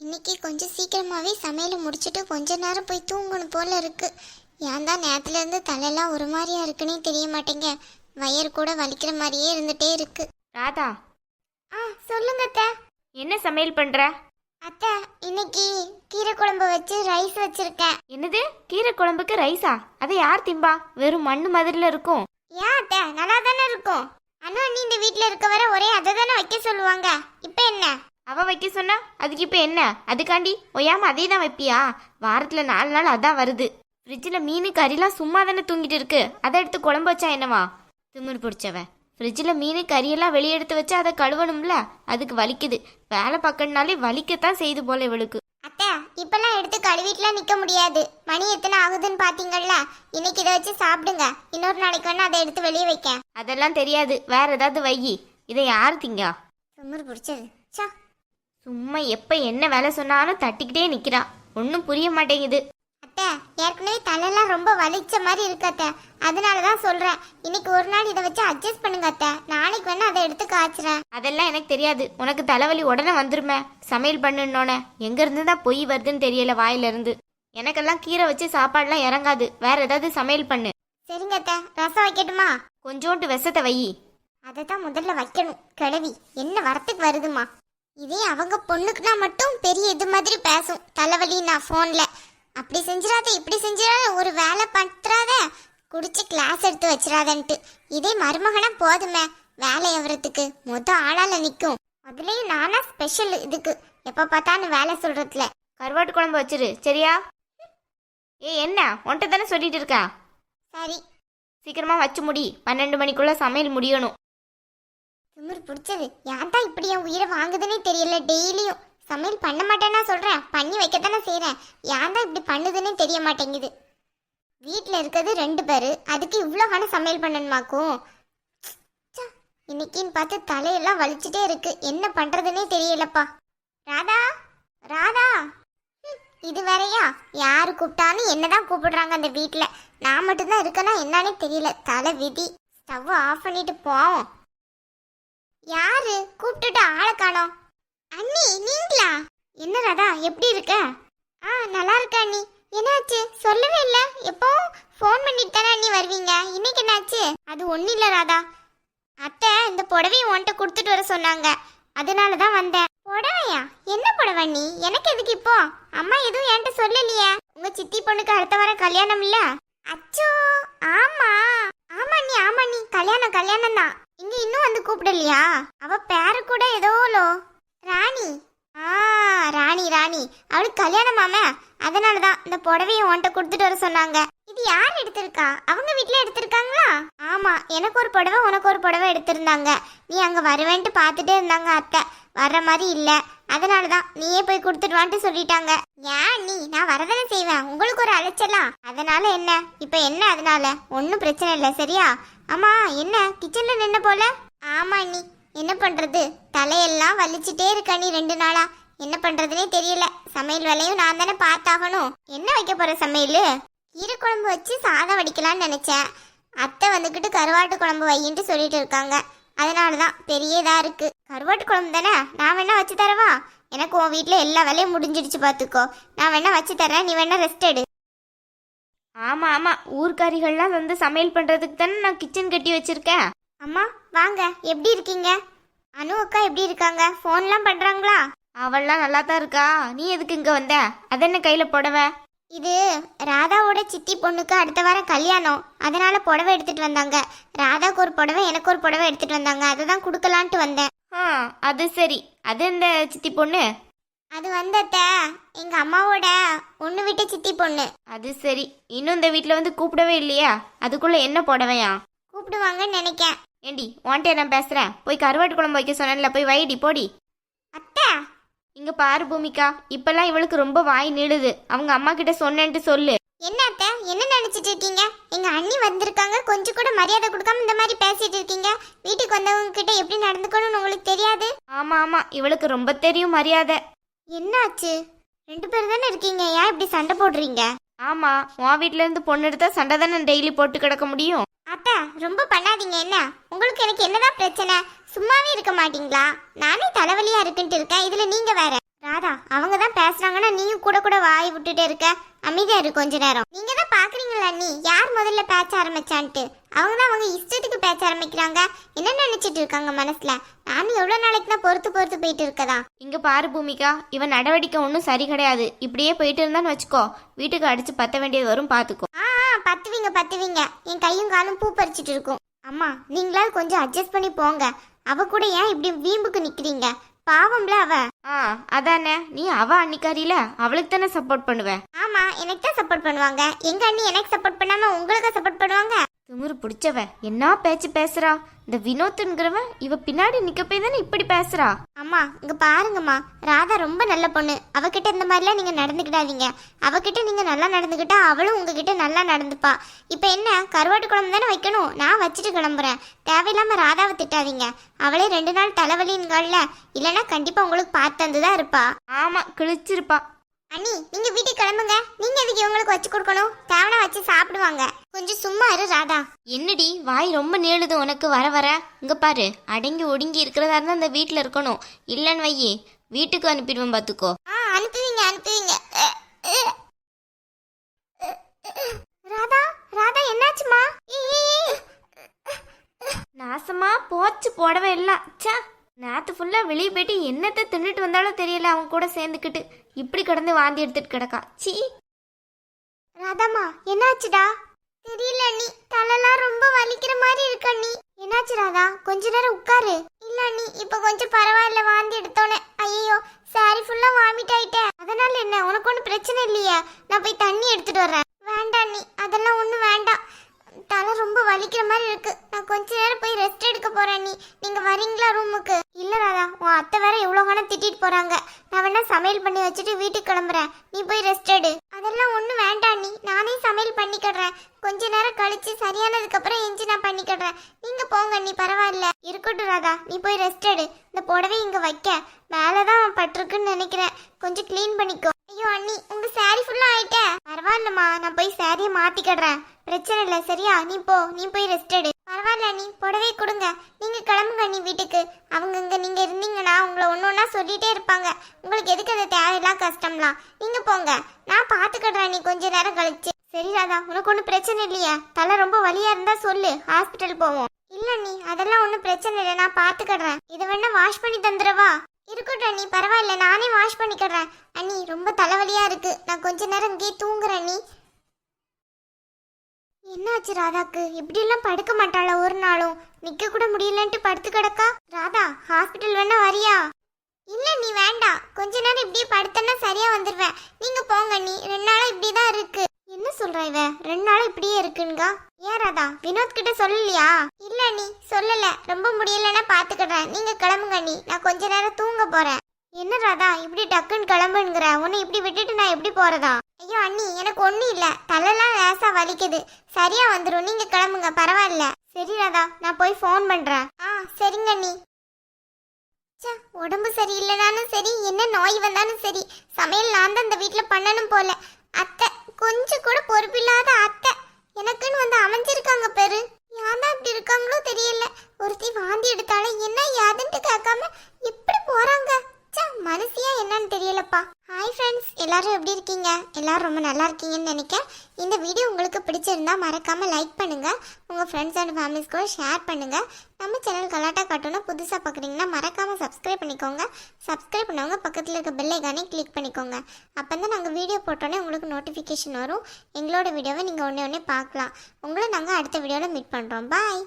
இன்னைக்கு கொஞ்சம் சீக்கிரமாவே சமையலை முடிச்சுட்டு கொஞ்ச நேரம் போய் தூங்கணும் போல இருக்கு. ஏன் தான் நேரத்துல இருந்து தலையெல்லாம் ஒரு மாதிரியா இருக்குன்னே தெரிய மாட்டேங்க. வயிறு கூட வலிக்கிற மாதிரியே இருந்துட்டே இருக்கு. ராதா. ஆ சொல்லுங்க அத்தை. என்ன சமையல் பண்ற? அத்தை இன்னைக்கு கீரை குழம்பு வச்சு ரைஸ் வச்சிருக்கேன். என்னது? கீரை குழம்புக்கு ரைஸா? அதை யார் திம்பா? வெறும் மண்ணு மாதிரில இருக்கும். ஏன் அத்தை? நல்லா தானே இருக்கும் அண்ணா நீ இந்த வீட்ல இருக்க வர ஒரே அதை தானே வைக்க சொல்லுவாங்க. இப்போ என்ன? அவ வைக்க சொன்னா அதுக்கு இப்ப என்ன? அதுக்காண்டி ஒய்யாம அதே தான் வைப்பியா? வாரத்துல நாலு நாள் அதான் வருது. ஃப்ரிட்ஜில் மீன் கறிலாம் சும்மா தானே தூங்கிட்டு இருக்கு. அதை எடுத்து குழம்பு வச்சா என்னவா? திமிர் பிடிச்சவ. ஃப்ரிட்ஜில் மீன் கறியெல்லாம் வெளியே எடுத்து வச்சா அதை கழுவணும்ல? அதுக்கு வலிக்குது. வேலை பார்க்கணுனாலே வலிக்கத்தான் செய்து போல இவளுக்கு. அத்தை இப்பெல்லாம் எடுத்து கழுவிட்டுலாம் நிக்க முடியாது. மணி எத்தனை ஆகுதுன்னு பாத்தீங்கல்ல? இன்னைக்கு இதை வச்சு சாப்பிடுங்க. இன்னொரு நாளைக்கு வேணா அதை எடுத்து வெளியே வைக்க. அதெல்லாம் தெரியாது. வேற ஏதாவது வையி. இதை யார் திங்கா? சுமர் பிடிச்சது. சா சும்மா எப்ப என்ன வேலை சொன்னாலும் தட்டிக்கிட்டே நிக்கிறா. ஒன்றும் புரிய மாட்டேங்குது. அத்தை ஏற்கனவே தலையெல்லாம் ரொம்ப வலிச்ச மாதிரி இருக்கு அத்தை. அதனால தான் சொல்றேன். இன்னைக்கு ஒரு நாள் இதை வச்சு அட்ஜஸ்ட் பண்ணுங்க அத்தை. நாளைக்கு வேணா அதை எடுத்து காய்ச்சுறேன். அதெல்லாம் எனக்கு தெரியாது. உனக்கு தலைவலி உடனே வந்துருமே. சமையல் பண்ணுனோனே எங்க இருந்து தான் பொய் வருதுன்னு தெரியல வாயில இருந்து எனக்கெல்லாம் கீரை வச்சு சாப்பாடுலாம் இறங்காது. வேற ஏதாவது சமையல் பண்ணு. சரிங்க அத்தை. ரசம் வைக்கட்டுமா? கொஞ்சோண்டு விஷத்தை வை. அதை தான் முதல்ல வைக்கணும். கிழவி என்ன வரத்துக்கு வருதுமா? இதே அவங்க பொண்ணுக்குனா மட்டும் பெரிய இது மாதிரி பேசும். தலைவலி நான் ஃபோன்ல அப்படி செஞ்சிடாத இப்படி செஞ்சிடாத ஒரு வேலை பண்றாத குடிச்சு கிளாஸ் எடுத்து வச்சிடாதன்ட்டு இதே மருமகனா போதுமே வேலை எவரத்துக்கு மொத்த ஆளால நிற்கும் அதுலயும் நானா ஸ்பெஷல் இதுக்கு. எப்ப பார்த்தாலும் வேலை சொல்றதுல. கருவாட்டு குழம்பு வச்சிரு சரியா? ஏ என்ன? உன்கிட்ட தானே சொல்லிட்டு இருக்கா சரி. சீக்கிரமா வச்சு முடி. பன்னெண்டு மணிக்குள்ள சமையல் முடியணும். திமிர் பிடிச்சது. யார் தான் இப்படி என் உயிரை வாங்குதுன்னே தெரியல டெய்லியும். சமையல் பண்ண மாட்டேன்னா சொல்கிறேன் பண்ணி வைக்கத்தானே செய்கிறேன் யான் தான் இப்படி பண்ணுதுன்னே தெரிய மாட்டேங்குது. வீட்டில் இருக்கிறது ரெண்டு பேர். அதுக்கு இவ்வளோ கணம் சமையல் பண்ணணுமாக்கும்? இன்னைக்குன்னு பார்த்து தலையெல்லாம் வலிச்சுட்டே இருக்கு. என்ன பண்ணுறதுன்னே தெரியலப்பா. ராதா ராதா. இது வரையா யார் கூப்பிட்டாலும் என்னதான் கூப்பிடுறாங்க அந்த வீட்டில் நான் மட்டும்தான் இருக்கேன்னா என்னன்னே தெரியல. தலை விதி. ஸ்டவ் ஆஃப் பண்ணிட்டு போவோம். யாரு? கூப்பிட்டுட்டு ஆளை காணோம். அண்ணி நீங்களா? என்ன ராதா எப்படி இருக்க? ஆ நல்லா இருக்க அண்ணி. என்னாச்சு? சொல்லவே இல்லை. எப்போ ஃபோன் பண்ணிட்டு தானே அண்ணி வருவீங்க? இன்னைக்கு என்னாச்சு? அது ஒன்றும் இல்லை ராதா. அத்தை இந்த புடவையை உன்கிட்ட கொடுத்துட்டு வர சொன்னாங்க. அதனால தான் வந்தேன். புடவையா? என்ன புடவை நீ எனக்கு எதுக்கு இப்போ? அம்மா எதுவும் என்கிட்ட சொல்லலையே. உங்க சித்தி பொண்ணுக்கு அடுத்த வாரம் கல்யாணம் இல்ல? அச்சோ ஆமா. ஆமா நீ ஆமா நீ கல்யாணம் கல்யாணம் தான் வந்து கூப்பிடலையா? அவ பேரு கூட ஏதோலோ ராணி. ஆ ராணி ராணி. அவளுக்கு கல்யாணமாம அதனால தான் இந்த புடவையை உன்கிட்ட கொடுத்துட்டு வர சொன்னாங்க. இது யார் எடுத்திருக்கா? அவங்க வீட்டில் எடுத்திருக்காங்களா? ஆமா எனக்கு ஒரு புடவை உனக்கு ஒரு புடவை எடுத்திருந்தாங்க. நீ அங்க வருவேன்ட்டு பார்த்துட்டே இருந்தாங்க அத்தை. வர்ற மாதிரி இல்ல. அதனால தான் நீயே போய் கொடுத்துடுவான்ட்டு சொல்லிட்டாங்க. ஏன் நீ? நான் வரதானே செய்வேன். உங்களுக்கு ஒரு அலைச்சலா? அதனால என்ன? இப்ப என்ன அதனால? ஒன்றும் பிரச்சனை இல்லை சரியா? ஆமா என்ன? கிச்சன்ல நின்ன போல? ஆமா நீ என்ன பண்றது? தலையெல்லாம் வலிச்சுட்டே இருக்கா நீ ரெண்டு நாளா? என்ன பண்றதுனே தெரியல. சமையல் வேலையும் நான் தானே பார்த்தாகணும். என்ன வைக்க போற சமையல்? கீரை குழம்பு வச்சு சாதம் வடிக்கலாம்னு நினைச்சேன். அத்தை வந்துக்கிட்டு கருவாட்டு குழம்பு வையின்ட்டு சொல்லிட்டு இருக்காங்க. அதனால தான் பெரிய இதா இருக்கு. கருவாட்டு குழம்பு தானே? நான் வேணா வச்சு தரவா? எனக்கு உன் வீட்டில் எல்லா வேலையும் முடிஞ்சிடுச்சு பார்த்துக்கோ நான் வேணா வச்சு தரேன் நீ வேணா ரெஸ்ட் எடு. ஆமா ஆமா. ஊர்க்காரிகள்லாம் வந்து சமையல் பண்றதுக்கு தானே நான் கிச்சன் கட்டி வச்சிருக்கேன். அம்மா வாங்க எப்படி இருக்கீங்க? அனு அக்கா எப்படி இருக்காங்க? ஃபோன்லாம் பண்றாங்களா? அவள்லாம் நல்லா தான் இருக்கா. நீ எதுக்கு இங்க வந்த? அதென்ன கையில புடவை? இது ராதாவோட சித்தி பொண்ணுக்கு அடுத்த வாரம் கல்யாணம். அதனால புடவை எடுத்துட்டு வந்தாங்க. ராதாக்கு ஒரு புடவை எனக்கு ஒரு புடவை எடுத்துட்டு வந்தாங்க. அதை தான் கொடுக்கலான்ட்டு வந்தேன். ஆ அது சரி. அது இந்த சித்தி பொண்ணு? அது வந்தத்த எங்க அம்மாவோட ஒன்று விட்ட சித்தி பொண்ணு. அது சரி. இன்னும் இந்த வீட்டில் வந்து கூப்பிடவே இல்லையா? அதுக்குள்ள என்ன புடவையா? கூப்பிடுவாங்கன்னு நினைக்கேன். ஏண்டி உன்கிட்ட நான் பேசுறேன். போய் கருவாட்டு குழம்பு வைக்க சொன்னேன்ல போய் வைடி போடி. அத்தை! இங்க பாரு பூமிகா இப்பெல்லாம் இவளுக்கு ரொம்ப வாய் நீளுது அவங்க அம்மா கிட்ட சொன்னேன்ட்டு சொல்லு. என்ன அத்தை? என்ன நினைச்சிட்டு இருக்கீங்க? எங்க அண்ணி வந்திருக்காங்க கொஞ்சம் கூட மரியாதை கொடுக்காம இந்த மாதிரி பேசிட்டு இருக்கீங்க. வீட்டுக்கு வந்தவங்க கிட்ட எப்படி நடந்துக்கணும்னு உங்களுக்கு தெரியாது? ஆமா ஆமா இவளுக்கு ரொம்ப தெரியும் மரியாதை. என்னாச்சு? ரெண்டு பேர் தானே இருக்கீங்க ஏன் இப்படி சண்டை போடுறீங்க? ஆமா உன் வீட்ல இருந்து பொண்ணு எடுத்தா சண்டை தானே டெய்லி போட்டு கிடக்க முடியும்? அத்தை ரொம்ப பண்ணாதீங்க என்ன? உங்களுக்கு எனக்கு என்னதான் பிரச்சனை? சும்மாவே இருக்க மாட்டீங்களா? நானே தலைவலியா இருக்குன்ட்டு இருக்கேன். இதுல நீங்க வேற. ராதா அவங்க தான் வாய் விட்டுட்டு இருக்க. அமைதியா இரு கொஞ்ச நேரம். நீங்க தான் பாக்குறீங்களா நீ? யார் முதல்ல பேச்ச ஆரம்பிச்சான்ட்டு? அவங்க தான் அவங்க இஷ்டத்துக்கு பேச்ச ஆரம்பிக்கிறாங்க. என்ன நினைச்சிட்டு இருக்காங்க மனசுல? நானும் எவ்வளவு நாளைக்கு தான் பொறுத்து பொறுத்து போயிட்டு இருக்கதா? இங்க பாரு பூமிகா இவன் நடவடிக்கை ஒன்றும் சரி கிடையாது. இப்படியே போயிட்டு இருந்தான்னு வச்சுக்கோ. வீட்டுக்கு அடிச்சு பத்த வேண்டியது வரும் பாத்துக்கோ. ஆ, பத்துவீங்க பத்துவீங்க. என் கையும் காலும் பூ பறிச்சிட்டு இருக்கும் அம்மா நீங்களாவது கொஞ்சம் அட்ஜஸ்ட் பண்ணி போங்க. அவ கூட ஏன் இப்படி வீம்புக்கு நிக்கிறீங்க? பாவம்ல அவ. ஆ அதானே. நீ அவ அன்னிக்காரியில அவளுக்கு தானே சப்போர்ட் பண்ணுவ? ஆமா எனக்கு தான் சப்போர்ட் பண்ணுவாங்க. எங்க அண்ணி எனக்கு சப்போர்ட் பண்ணாம உங்களுக்கு சப்போர்ட் பண்ணுவாங்க? திமிரு பிடிச்சவ. என்ன பேச்சு பேசுறா? இந்த வினோத்துங்கிறவன் இவ பின்னாடி நிக்க போய் தானே இப்படி பேசுறா? அம்மா இங்க பாருங்கம்மா. ராதா ரொம்ப நல்ல பொண்ணு. அவகிட்ட இந்த மாதிரிலாம் நீங்க நடந்துக்கிடாதீங்க. அவகிட்ட நீங்க நல்லா நடந்துக்கிட்டா அவளும் உங்ககிட்ட நல்லா நடந்துப்பா. இப்போ என்ன கருவாட்டு குழம்பு தானே வைக்கணும்? நான் வச்சுட்டு கிளம்புறேன். தேவையில்லாம ராதாவை திட்டாதீங்க. அவளே ரெண்டு நாள் தலைவலின்கள்ல இல்லைன்னா கண்டிப்பா உங்களுக்கு பார்த்து தந்துதான் இருப்பா. ஆமா கிழிச்சிருப்பா. அண்ணி நீங்க வீட்டுக்கு கிளம்புங்க. நீங்க எதுக்கு இவங்களுக்கு வச்சு கொடுக்கணும்? தேவனா வச்சு சாப்பிடுவாங்க. கொஞ்சம் சும்மா இரு ராதா. என்னடி வாய் ரொம்ப நீளுது உனக்கு வர வர. இங்க பாரு அடங்கி ஒடுங்கி இருக்கிறதா இருந்தா இந்த வீட்ல இருக்கணும். இல்லன்னு வையே வீட்டுக்கு அனுப்பிடுவேன் பாத்துக்கோ. ஆ அனுப்புவீங்க அனுப்புவீங்க. ராதா ராதா என்னாச்சுமா நாசமா போச்சு போடவே எல்லாம். ச்சே நேத்து ஃபுல்லா வெளியே போயிட்டு என்னத்தை தின்னுட்டு வந்தாலும் தெரியல அவன் கூட சேர்ந்துக்கிட்டு. இப்படி கிடந்து வாந்தி எடுத்துட்டு கிடக்கா. சீ ராதாமா என்னாச்சுடா? தெரியல அண்ணி. தலைலாம் ரொம்ப வலிக்கிற மாதிரி இருக்கு அண்ணி. என்னாச்சு ராதா? கொஞ்ச நேரம் உட்காரு. இல்ல அண்ணி இப்ப கொஞ்சம் பரவாயில்ல வாந்தி எடுத்தோன்னே. ஐயோ சாரி ஃபுல்லா வாமிட் ஆயிட்டேன் அதனால என்ன? உனக்கு ஒன்றும் பிரச்சனை இல்லையா? நான் போய் தண்ணி எடுத்துட்டு வரேன் வேண்டாம் அண்ணி. அதெல்லாம் ஒன்றும் வேண்டாம். தலை ரொம்ப வலிக்கிற மாதிரி இருக்கு. நான் கொஞ்ச நேரம் போய் ரெஸ்ட் எடுக்க போறேன் நீ நீங்க வரீங்களா ரூமுக்கு இல்ல ராதா உன் அத்தை வேற எவ்வளோ காலம் திட்டிட்டு போறாங்க. நான் வேணா சமையல் பண்ணி வச்சுட்டு வீட்டுக்கு கிளம்புறேன். நீ போய் ரெஸ்ட் எடு. அதெல்லாம் ஒன்றும் வேண்டாம் நீ. நானே சமையல் பண்ணிக்கிடுறேன் கொஞ்ச நேரம் கழிச்சு சரியானதுக்கு அப்புறம் எஞ்சி நான் பண்ணிக்கிடுறேன் நீங்க போங்க நீ பரவாயில்ல. இருக்கட்டும் ராதா. நீ போய் ரெஸ்ட் எடு. இந்த புடவை இங்க வைக்க. மேலே தான் பட்டிருக்குன்னு நினைக்கிறேன். கொஞ்சம் க்ளீன் பண்ணிக்கோ. ஐயோ அண்ணி உங்க சாரி ஃபுல்லா ஆயிட்டேன் பரவாயில்லம்மா நான் போய் சாரியை மாத்திக்கிடுறேன் பிரச்சனை இல்லை சரியா? நீ போ நீ போய் ரெஸ்ட் எடு. பரவாயில்ல நீ புடவை கொடுங்க. நீங்க கிளம்புங்க நீ வீட்டுக்கு. அவங்க இங்க நீங்க இருந்தீங்கன்னா உங்களை ஒன்று ஒன்றா சொல்லிட்டே இருப்பாங்க. உங்களுக்கு எதுக்கு அது தேவையில்லாம் கஷ்டம்லாம்? நீங்க போங்க. நான் பாத்துக்கிடுறேன் நீ கொஞ்ச நேரம் கழிச்சு. சரி ராதா. உனக்கு ஒன்றும் பிரச்சனை இல்லையா. தலை ரொம்ப வலியா இருந்தா சொல்லு. ஹாஸ்பிட்டல் போவோம். இல்ல நீ. அதெல்லாம் ஒன்றும் பிரச்சனை இல்லை. நான் பாத்துக்கிடுறேன் இதை வேணா வாஷ் பண்ணி தந்துடவா? இருக்கட்டும் அண்ணி பரவாயில்ல. நானே வாஷ் பண்ணிக்கிடுறேன் அண்ணி ரொம்ப தலைவலியா இருக்கு. நான் கொஞ்ச நேரம் இங்கேயே தூங்குறேன் அண்ணி என்னாச்சு ராதாக்கு? இப்படி எல்லாம் படுக்க மாட்டாளா ஒரு நாளும்? நிக்க கூட முடியலன்ட்டு படுத்து கிடக்கா? ராதா ஹாஸ்பிட்டல் வேணா வரியா? இல்ல நீ வேண்டாம். கொஞ்ச நேரம் இப்படியே படுத்தனா சரியா வந்துருவேன். நீங்க போங்க நீ ரெண்டு நாளா இப்படிதான் இருக்கு. என்ன சொல்ற இவ? ரெண்டு நாளா இப்படியே இருக்குங்க ஏன் ராதா? வினோத் கிட்ட சொல்லலையா? இல்ல நீ சொல்லல. ரொம்ப முடியலன்னா பாத்துக்கிறேன் நீங்க கிளம்புங்க நீ. நான் கொஞ்ச நேரம் தூங்க போறேன். என்ன ராதா? இப்படி டக்குன்னு கிளம்புங்கிற உன்னை இப்படி விட்டுட்டு நான் எப்படி போறதா? ஐயோ அண்ணி எனக்கு ஒண்ணும் இல்ல. தலைலாம் லேசா வலிக்குது. சரியா வந்துடும் நீங்க கிளம்புங்க. பரவாயில்ல. சரி ராதா. நான் போய் ஃபோன் பண்றேன். ஆ சரிங்க அண்ணி. உடம்பு சரியில்லைனாலும் சரி என்ன நோய் வந்தாலும் சரி. சமையல் நான் தான் இந்த வீட்டில் பண்ணணும் போல. அத்தை கொஞ்சம் கூட பொறுப்பில்லாத அத்தை. எனக்குன்னு வந்து அமைஞ்சிருக்காங்க பெரு. ஏன் தான் இப்படி இருக்காங்களோ தெரியல. ஒருத்தி வாந்தி எடுத்தாலும் என்ன யாதுன்ட்டு கேட்காம இப்படி போறாங்க. ச்சே, மனசியா என்னன்னு தெரியலப்பா. ஹாய் ஃப்ரெண்ட்ஸ் எல்லாரும் எப்படி இருக்கீங்க? எல்லாரும் ரொம்ப நல்லா இருக்கீங்கன்னு நினைக்கிறேன். இந்த வீடியோ உங்களுக்கு பிடிச்சிருந்தா மறக்காமல் லைக் பண்ணுங்கள் உங்கள் ஃப்ரெண்ட்ஸ் அண்ட் ஃபேமிலிஸ் கூட ஷேர் பண்ணுங்க. நம்ம சேனல் கலாட்டா காட்டோன்னா புதுசாக பார்க்குறீங்கன்னா மறக்காமல் சப்ஸ்கிரைப் பண்ணிக்கோங்க. சப்ஸ்கிரைப் பண்ணவங்க பக்கத்தில் இருக்க பெல் ஐக்கானே கிளிக் பண்ணிக்கோங்க. அப்போ தான் நாங்கள் வீடியோ போட்டோன்னே உங்களுக்கு நோட்டிஃபிகேஷன் வரும். எங்களோட வீடியோவை நீங்கள் ஒன்றே ஒன்றே பார்க்கலாம். உங்களை நாங்கள் அடுத்த வீடியோவில் மீட் பண்ணுறோம் பாய்